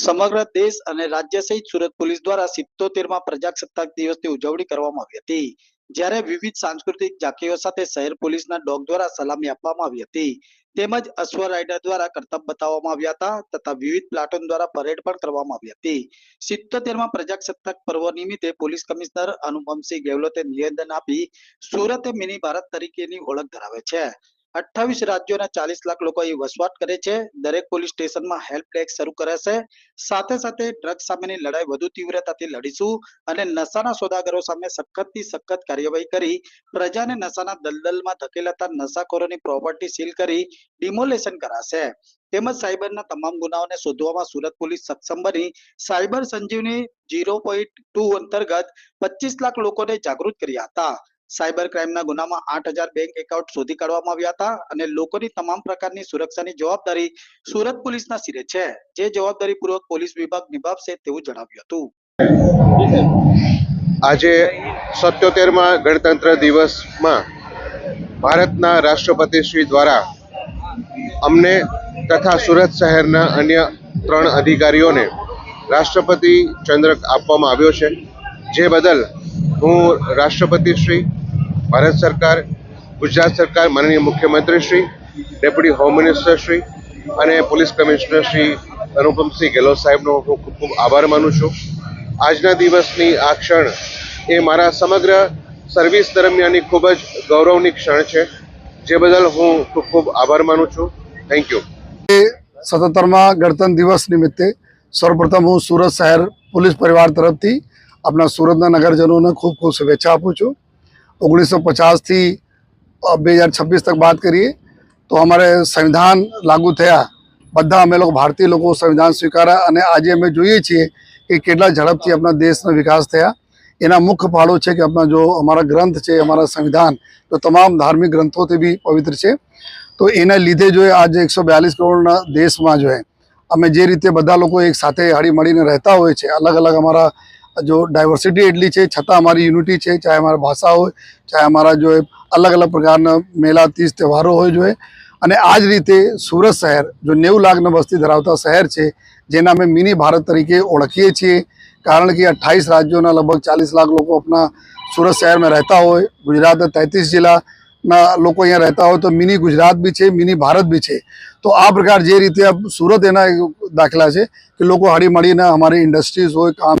સમગ્ર દેશ અને રાજ્ય સહિત સુરત પોલીસ દ્વારા સિત્તોતેરમાં પ્રજાસત્તાક દિવસની ઉજવણી કરવામાં આવી હતી. જ્યારે વિવિધ સાંસ્કૃતિક ઝાંખીઓ સાથે શહેર પોલીસના ડોગ દ્વારા સલામી આપવામાં આવી હતી. તેમજ અશ્વ રાઇડર દ્વારા કરતબ બતાવવામાં આવ્યા હતા તથા વિવિધ પ્લાટોન દ્વારા પરેડ પણ કરવામાં આવી હતી. સિત્તોતેરમાં પ્રજાસત્તાક પર્વ નિમિત્તે પોલીસ કમિશનર અનુપમસિંહ ગેહલોતે નિવેદન આપી, સુરત મિની ભારત તરીકેની ઓળખ ધરાવે છે. અઠ્ઠાવીસ રાજ્યોના ચાલીસ લાખ લોકો અહીં વસવાટ કરે છે. દરેક પોલીસ સ્ટેશનમાં હેલ્પ ડેસ્ક શરૂ કરાશે. સાથે સાથે ડ્રગ્સ સામેની લડાઈ વધુ તીવ્રતાથી લડીશું અને નશાના સોદાગરો સામે સખતથી સખત કાર્યવાહી કરી, પ્રજાને નશાના દલદલમાં ધકેલાતા નશાખોરોની પ્રોપર્ટી સીલ કરી ડિમોલેશન કરાશે. તેમજ સાયબરના તમામ ગુનાઓને શોધવામાં સુરત પોલીસ સક્ષમ બની. Cyber Sanjeevani zero point two અંતર્ગત પચીસ લાખ લોકોને જાગૃત કર્યા હતા. સાયબર ક્રાઇમના ગુનામાં આઠ હજાર બેંક એકાઉન્ટ શોધી કાઢવામાં આવ્યા હતા અને લોકોની તમામ પ્રકારની સુરક્ષાની જવાબદારી સુરત પોલીસના સિરે છે. જે જવાબદારી પૂર્વક પોલીસ વિભાગ નિભાવશે તેવું જણાવ્યું હતું. આજે સત્યોતેરમાં ગણતંત્ર દિવસમાં ભારતના રાષ્ટ્રપતિ શ્રી દ્વારા અમને તથા સુરત શહેરના અન્ય ત્રણ અધિકારીઓને રાષ્ટ્રપતિ ચંદ્રક આપવામાં આવ્યો છે. જે બદલ હું રાષ્ટ્રપતિ શ્રી ભારત સરકાર, ગુજરાત સરકાર, માનનીય મુખ્યમંત્રી Shri deputy home minister Shri અને પોલીસ કમિશનર શ્રી અનુપમસિંહ ગેહલોત સાહેબનો હું ખૂબ ખૂબ આભાર માનું છું. આજના દિવસની આ ક્ષણ એ મારા સમગ્ર સર્વિસ દરમિયાનની ખૂબ જ ગૌરવની ક્ષણ છે. જે બદલ હું ખૂબ ખૂબ આભાર માનું છું. થેન્ક યુ સતતરમાં ગણતંત્ર દિવસ નિમિત્તે સૌપ્રથમ હું સુરત શહેર પોલીસ પરિવાર તરફથી આપણા સુરતના નગરજનોને ખૂબ ખૂબ શુભેચ્છા આપું છું. ઓગણીસો પચાસથી બે હજાર છવ્વીસ તક વાત કરીએ, તો અમારે સંવિધાન લાગુ થયા. બધા અમે લોકો ભારતીય લોકો સંવિધાન સ્વીકાર્યા અને આજે અમે જોઈએ છીએ કે કેટલા ઝડપથી આપણા દેશનો વિકાસ થયા. એના મુખ્ય ફાળો છે કે આપણા જો અમારા ગ્રંથ છે, અમારા સંવિધાન, તો તમામ ધાર્મિક ગ્રંથોથી બી પવિત્ર છે. તો એના લીધે જો આજે એકસો બ્યાલીસ કરોડના દેશમાં જો અમે જે રીતે બધા લોકો એક સાથે હળી મળીને રહેતા હોય છે અલગ અલગ અમારા જો ડાયવર્સિટી એટલી છે, છતાં અમારી યુનિટી છે, ચાહે અમારા ભાષા હોય, ચાહે અમારા જો અલગ અલગ પ્રકારના મેળા તીજ તહેવારો હોય જોઈએ અને આ જ રીતે સુરત શહેર, જો નેવું લાખની વસ્તી ધરાવતા શહેર છે, જેના અમે મિની ભારત તરીકે ઓળખીએ છીએ, કારણ કે અઠ્ઠાવીસ રાજ્યોના લગભગ ચાલીસ લાખ લોકો આપણા સુરત શહેરમાં રહેતા હોય ગુજરાતના તેત્રીસ જિલ્લાના લોકો અહીંયા રહેતા હોય, તો મિની ગુજરાત બી છે, મિની ભારત બી છે. તો આ પ્રકાર જે રીતે સુરત એના દાખલા છે, કે લોકો હળી મળીને અમારી ઇન્ડસ્ટ્રીઝ હોય, કામ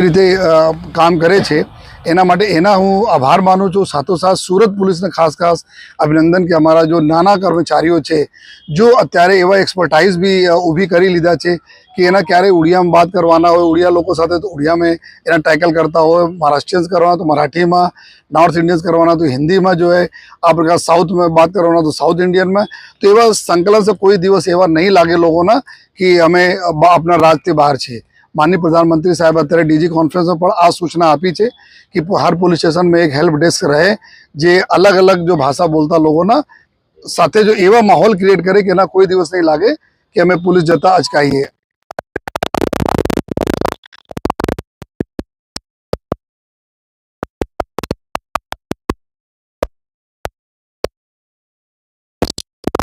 રીતે કામ કરે છે. એના માટે એના હું આભાર માનું છું. સાથોસાથ સુરત પોલીસને ખાસ ખાસ અભિનંદન કે અમારા જો નાના કર્મચારીઓ છે, જો અત્યારે એવા એક્સપર્ટાઇઝ બી ઊભી કરી લીધા છે કે એના ક્યારે ઉડિયામાં વાત કરવાના હોય, ઉડિયા લોકો સાથે તો ઉડિયામાં એના ટેકલ કરતા હોય, મહારાષ્ટ્રીયન્સ કરવાના તો મરાઠીમાં નોર્થ ઇન્ડિયન્સ કરવાના તો હિન્દીમાં જો है આ પ્રકાર સાઉથમાં વાત કરવાના તો સાઉથ ઇન્ડિયનમાં તો એવા સંકલન કોઈ દિવસ એવા નહીં લાગે લોકોના કે અમે આપણા રાજથી બહાર છીએ. માનનીય પ્રધાનમંત્રી સાહેબ અત્યારે ડીજી કોન્ફરન્સમાં પણ આ સૂચના આપી છે કે હર પોલીસ સ્ટેશનમાં એક હેલ્પ ડેસ્ક રહે જે અલગ અલગ જો ભાષા બોલતા લોકોના સાથે જો એવા માહોલ ક્રિએટ કરે કે એના કોઈ દિવસ નહીં લાગે કે અમે પોલીસ જતા અચકાઈએ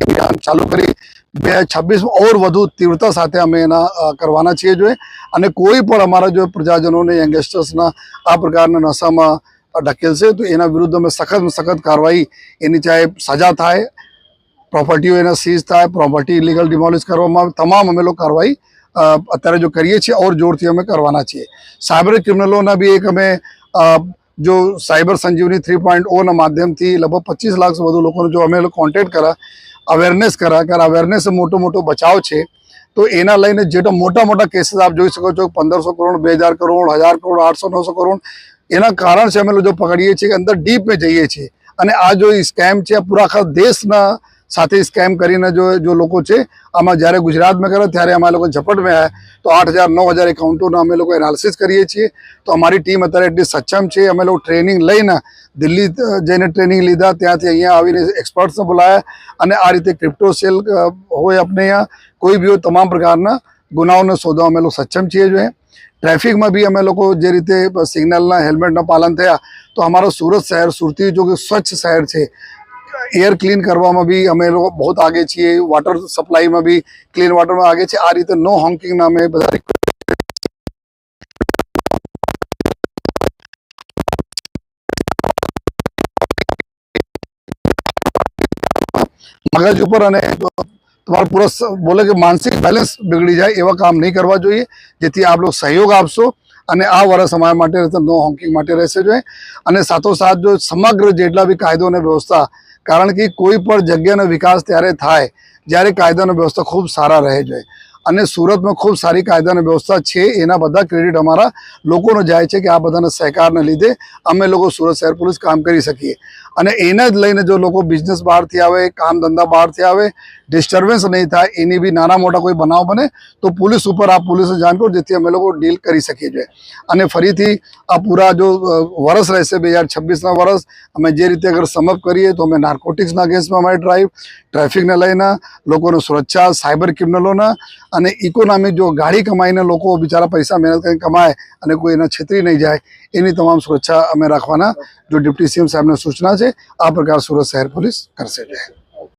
અભિયાન ચાલુ કરી બે છવ્વીસમાં ઓર વધુ તીવ્રતા સાથે અમે એના કરવાના છીએ જોઈએ અને કોઈ પણ અમારા જો પ્રજાજનોને, યંગસ્ટર્સના આ પ્રકારના નશામાં ઢકેલશે તો એના વિરુદ્ધ અમે સખત સખત કાર્યવાહી એની ચાહે સજા થાય, પ્રોપર્ટીઓ એના સીઝ થાય, પ્રોપર્ટી ઇલીગલ ડિમોલિશ કરવામાં તમામ અમે લોકો કાર્યવાહી અત્યારે જો કરીએ છીએ, ઓર જોરથી અમે કરવાના છીએ. સાયબર ક્રિમિનલોના બી એક અમે જો સાયબર સંજીવની થ્રી પોઈન્ટ ઓના માધ્યમથી લગભગ પચીસ લાખ વધુ લોકોને જો અમે કોન્ટેક્ટ કર્યા અવેરનેસ કરા કારણ અવેરનેસ મોટો મોટો બચાવ છે, તો એના લઈને જેટલા મોટા મોટા કેસીસ આપ જોઈ શકો છો, પંદરસો કરોડ, બે હજાર કરોડ હજાર કરોડ, આઠસો, નવસો કરોડ, એના કારણ છે અમે લોકો પકડીએ છીએ કે અંદર ડીપમાં જઈએ છીએ. અને આ જો સ્કેમ છે પૂરા આખા દેશના સાથે સ્કેમ કરીને જો જો લોકો છે, આમાં જ્યારે ગુજરાતમાં કરે ત્યારે અમારે લોકો ઝપટમાં આવ્યા. તો આઠ હજાર, નવ હજાર એકાઉન્ટોનો અમે લોકો એનાલિસિસ કરીએ છીએ. તો અમારી ટીમ અત્યારે એટલી સક્ષમ છે, અમે લોકો ટ્રેનિંગ લઈને દિલ્હી જઈને ટ્રેનિંગ લીધા. ત્યાંથી અહીંયા આવીને એક્સપર્ટ્સને બોલાયા. અને આ રીતે ક્રિપ્ટો સેલ હોય આપણે અહીંયા, કોઈ બી હોય તમામ પ્રકારના ગુનાઓને શોધવા અમે લોકો સક્ષમ છીએ જોઈએ ટ્રાફિકમાં બી અમે લોકો જે રીતે સિગ્નલના હેલ્મેટના પાલન થયા, તો અમારો સુરત શહેર, સુરતી જો કે સ્વચ્છ શહેર છે. એર ક્લીન કરવામાં બી અમે લોકો બહુ આગે છીએ. વોટર સપ્લાયમાં બી ક્લીન વોટરમાં આગે છે. આ રીતે નો હોંકિંગ અમે બધા મગજ ઉપર અને તમારું પૂરો બોલે કે માનસિક બેલેન્સ બગડી જાય એવા કામ નહીં કરવા જોઈએ. જેથી આપ લોકો સહયોગ આપશો અને આ વર્ષ અમારા માટે નો હોંકિંગ માટે રહેશે જોઈએ અને સાથોસાથ જો સમગ્ર જેટલા બી કાયદો અને વ્યવસ્થા કારણ કે કોઈ પણ જગ્યાનો વિકાસ ત્યારે થાય, જ્યારે કાયદાનો વ્યવસ્થા ખૂબ સારા રહે જોઈએ અને સુરતમાં ખૂબ સારી કાયદા વ્યવસ્થા છે, એના બધા ક્રેડિટ અમારા લોકોનો જાય છે કે આ બધાના સહકારને લીધે અમે લોકો સુરત શહેર પોલીસ કામ કરી શકીએ. અને એને જ લઈને જો લોકો બિઝનેસ બહારથી આવે, કામ ધંધા બહારથી આવે ડિસ્ટર્બન્સ નહીં થાય, એની બી નાના મોટા કોઈ બનાવ બને, તો પોલીસ ઉપર આ પોલીસને જાણ કરો, જેથી અમે લોકો ડીલ કરી શકીએ છીએ. અને ફરીથી આ પૂરા જો વર્ષ રહેશે બે હજાર છવ્વીસના વર્ષ અમે જે રીતે અગર સમપ કરીએ, તો અમે નાર્કોટિક્સના કેસમાં અમારી ડ્રાઈવ ટ્રાફિકને લઈને, લોકોની સુરક્ષા સાયબર ક્રિમિનલોના અને ઇકોનોમી જો ગાડી કમાઈને લોકો બિચારા પૈસા મહેનત કરીને કમાય અને કોઈ એના છેતરી નહીં જાય, એની તમામ સુરક્ષા અમે રાખવાના. જો ડિપ્ટી સીએમ સાહેબની સૂચના છે, આ પ્રકાર સુરત શહેર પોલીસ કરશે.